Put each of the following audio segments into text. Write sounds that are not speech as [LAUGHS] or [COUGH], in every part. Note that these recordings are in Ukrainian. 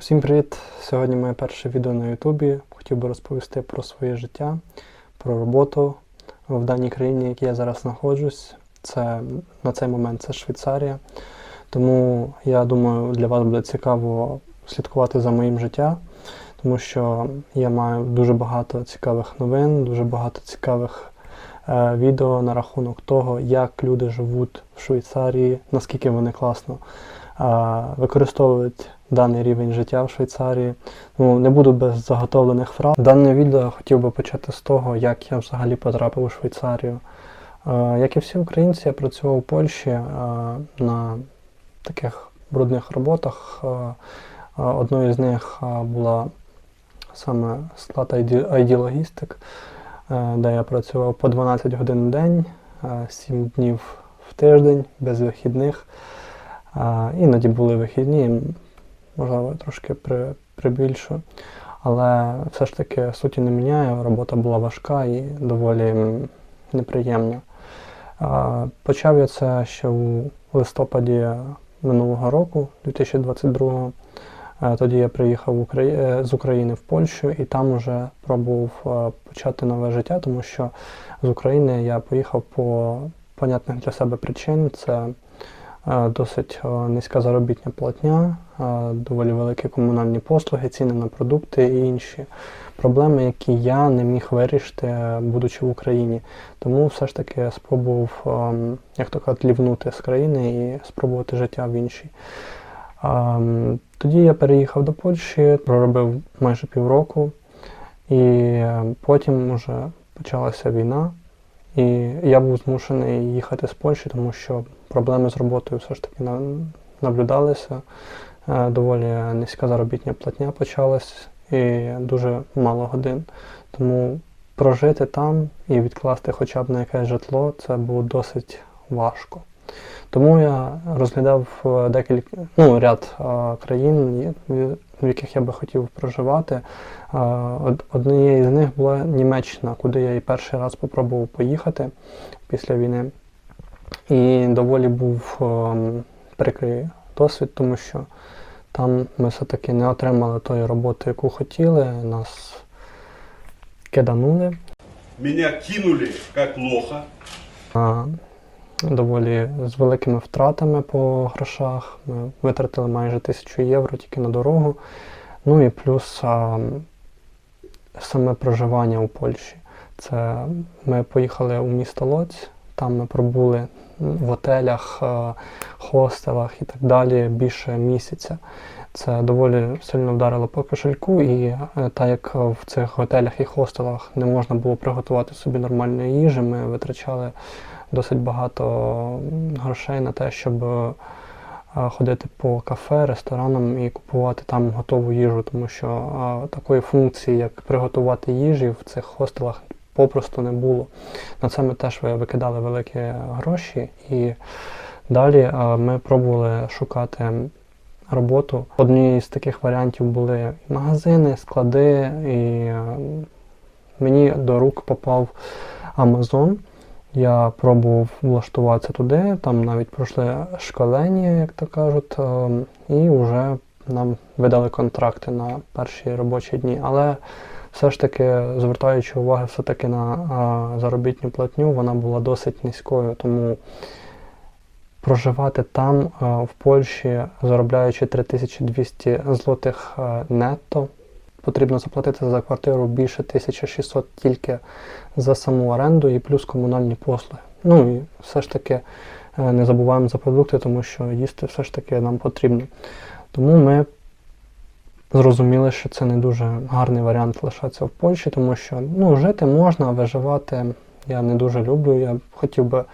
Усім привіт! Сьогодні моє перше відео на Ютубі. Хотів би розповісти про своє життя, про роботу в даній країні, в якій я зараз знаходжусь. Це на цей момент це Швейцарія. Тому я думаю, для вас буде цікаво слідкувати за моїм життям, тому що я маю дуже багато цікавих новин, дуже багато цікавих е, відео на рахунок того, як люди живуть в Швейцарії, наскільки вони класно е, використовують даний рівень життя в Швейцарії. Ну, не буду без заготовлених фраз. Дане відео хотів би почати з того, як я взагалі потрапив у Швейцарію. Е, Як і всі українці, я працював у Польщі е, на таких брудних роботах. Е, Одною з них була саме склад ID, ID Logistic, е, де я працював по 12 годин в день, 7 днів в тиждень, без вихідних. Іноді були вихідні, можливо, трошки при, прибільшую. Але все ж таки суті не міняє, робота була важка і доволі неприємна. Почав я це ще у листопаді минулого року, 2022 Е, Тоді я приїхав е, з України в Польщу і там вже пробував е, почати нове життя, тому що з України я поїхав по понятних для себе причин. Це досить низька заробітня платня, доволі великі комунальні послуги, ціни на продукти і інші проблеми, які я не міг вирішити, будучи в Україні. Тому все ж таки спробував, як то кажуть, лівнути з країни і спробувати життя в іншій. Тоді я переїхав до Польщі, проробив майже півроку, і потім вже почалася війна, і я був змушений їхати з Польщі, тому що проблеми з роботою все ж таки наблюдалися. Е, Доволі низька заробітня платня почалась і дуже мало годин. Тому прожити там і відкласти хоча б на якесь житло це було досить важко. Тому я розглядав е, декілька ну, ряд е, країн, в- яких я би хотів проживати. Е, Однією з них була Німеччина, куди я і перший раз спробував поїхати після війни. І доволі був ем, прикрий досвід, тому що там ми все-таки не отримали тої роботи, яку хотіли. Нас киданули. Меня кинули как лоха. Доволі з великими втратами по грошах. Ми витратили майже тисячу євро тільки на дорогу. Ну і плюс а, саме проживання у Польщі. Це ми поїхали у місто Лоць, там ми пробули в готелях, е, хостелах і так далі більше місяця. Це доволі сильно вдарило по кошельку, і е, так як в цих готелях і хостелах не можна було приготувати собі нормальної їжі, ми витрачали досить багато грошей на те, щоб е, ходити по кафе, ресторанам і купувати там готову їжу, тому що е, такої функції, як приготувати їжі в цих хостелах попросту не було. На це ми теж викидали великі гроші. І далі е, ми пробували шукати роботу. Однією з таких варіантів були магазини, склади, і мені до рук попав Amazon. Я пробував влаштуватися туди, там навіть пройшли школення, як то кажуть, е, і вже нам видали контракти на перші робочі дні. Але все ж таки, звертаючи увагу все-таки на е, заробітну платню, вона була досить низькою, тому проживати там, е, в Польщі, заробляючи 3200 злотих нетто, потрібно заплатити за квартиру більше 1600 тільки за саму оренду і плюс комунальні послуги. Ну і все ж таки е, не забуваємо за продукти, тому що їсти все ж таки нам потрібно. Тому ми зрозуміли, що це не дуже гарний варіант лишатися в Польщі, тому що ну, жити можна, а виживати я не дуже люблю. Я хотів би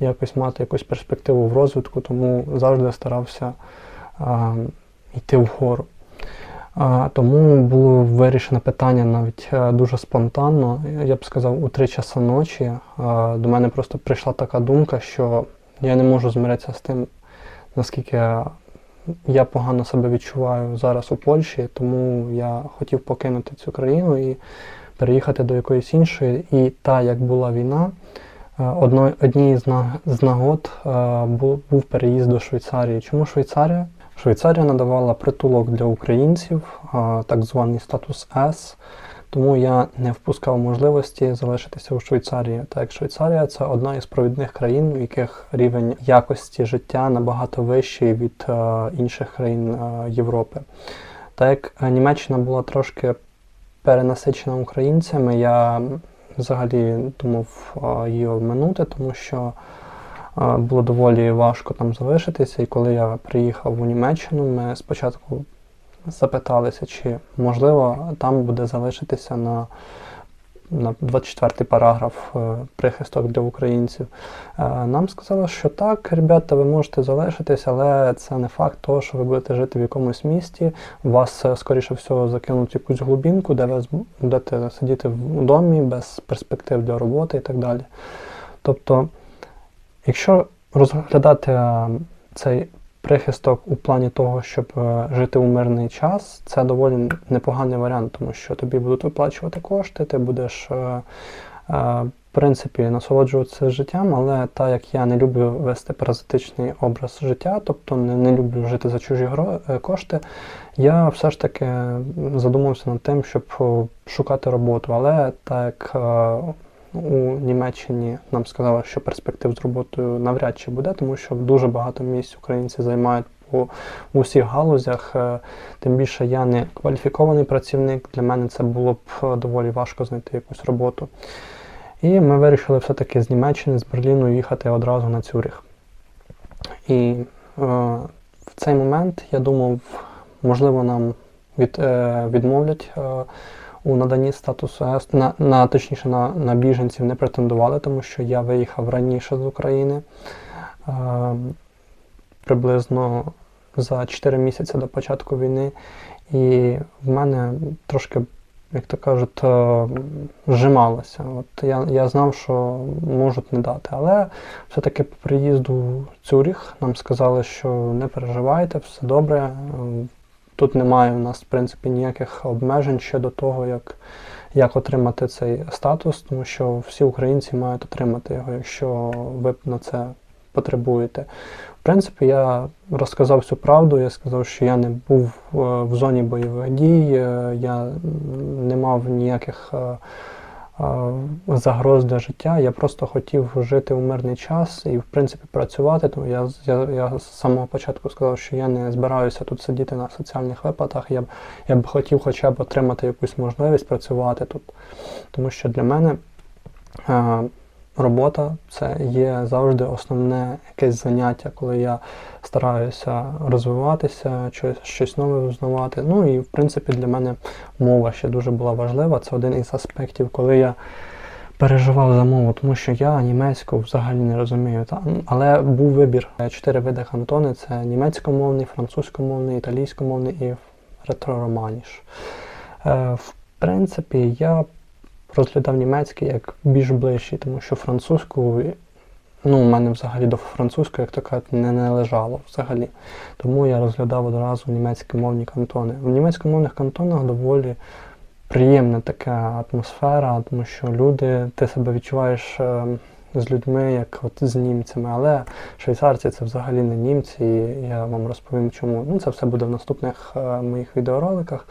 якось мати якусь перспективу в розвитку, тому завжди старався а, йти вгору. Тому було вирішено питання навіть е, дуже спонтанно. Я б сказав, у три часи ночі до мене просто прийшла така думка, що я не можу змиритися з тим, наскільки я погано себе відчуваю зараз у Польщі, тому я хотів покинути цю країну і переїхати до якоїсь іншої. І та, як була війна, е, однією з нагод е, був переїзд до Швейцарії. Чому Швейцарія? Швейцарія надавала притулок для українців, так званий статус С. Тому я не впускав можливості залишитися у Швейцарії. Так як Швейцарія це одна із провідних країн, у яких рівень якості життя набагато вищий від е, інших країн е, Європи. Так як Німеччина була трошки перенасичена українцями, я взагалі думав е, її обминути, тому що було доволі важко там залишитися. І коли я приїхав у Німеччину, ми спочатку запиталися, чи можливо там буде залишитися на, на 24-й параграф е, прихисток для українців. Е, Нам сказали, що так, ребята, ви можете залишитись, але це не факт того, що ви будете жити в якомусь місті. Вас, е, скоріше всього, закинуть якусь глибінку, де ви будете сидіти в домі без перспектив для роботи і так далі. Тобто, якщо розглядати е, цей прихисток у плані того, щоб е, жити у мирний час, це доволі непоганий варіант, тому що тобі будуть виплачувати кошти, ти будеш. е, В принципі, насолоджуватися життям, але так як я не люблю вести паразитичний образ життя, тобто не, люблю жити за чужі гро- кошти, я все ж таки задумався над тим, щоб шукати роботу. Але так як у Німеччині нам сказали, що перспектив з роботою навряд чи буде, тому що дуже багато місць українці займають по у всіх галузях. Е, Тим більше я не кваліфікований працівник. Для мене це було б е, доволі важко знайти якусь роботу. І ми вирішили все-таки з Німеччини, з Берліну їхати одразу на Цюрих. І е, в цей момент я думав, можливо, нам від, е, відмовлять е, у наданні статусу С. На, на, точніше, на, на біженців не претендували, тому що я виїхав раніше з України. Е, приблизно за 4 місяці до початку війни. І в мене трошки, як то кажуть, е, зжималося. От я, я знав, що можуть не дати. Але все-таки по приїзду в Цюріх нам сказали, що не переживайте, все добре. Тут немає у нас, в принципі, ніяких обмежень щодо того, як, як отримати цей статус, тому що всі українці мають отримати його, якщо ви на це потребуєте. В принципі, я розказав всю правду. Я сказав, що я не був е, в зоні бойових дій, е, я не мав ніяких е, загроз для життя. Я просто хотів жити у мирний час і, в принципі, працювати. Тому я, я, я з самого початку сказав, що я не збираюся тут сидіти на соціальних виплатах. Я б, я б хотів хоча б отримати якусь можливість працювати тут. Тому що для мене робота це є завжди основне якесь заняття, коли я стараюся розвиватися, щось, щось нове узнавати. Ну і в принципі для мене мова ще дуже була важлива. Це один із аспектів, коли я переживав за мову, тому що я німецьку взагалі не розумію. Але був вибір. Чотири види кантони: це німецькомовний, французькомовний, італійськомовний і ретро-романіш. Е, в принципі, я розглядав німецький як більш ближчий, тому що французьку, ну, у мене взагалі до французької, як то кажуть, не належало взагалі. Тому я розглядав одразу німецькі мовні кантони. В німецькомовних кантонах доволі приємна така атмосфера, тому що люди, ти себе відчуваєш е, з людьми, як от з німцями, але швейцарці це взагалі не німці, і я вам розповім чому. Ну, це все буде в наступних е, моїх відеороликах.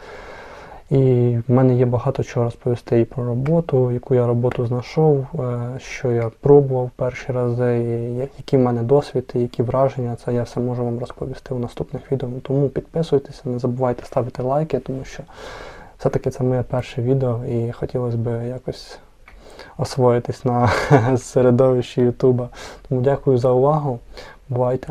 І в мене є багато чого розповісти і про роботу, яку я роботу знайшов, е, що я пробував перші рази, і я- який в мене досвід, і які враження. Це я все можу вам розповісти у наступних відео. Тому підписуйтеся, не забувайте ставити лайки, тому що все-таки це моє перше відео і хотілося б якось освоїтись на [LAUGHS] середовищі Ютуба. Тому дякую за увагу. Бувайте!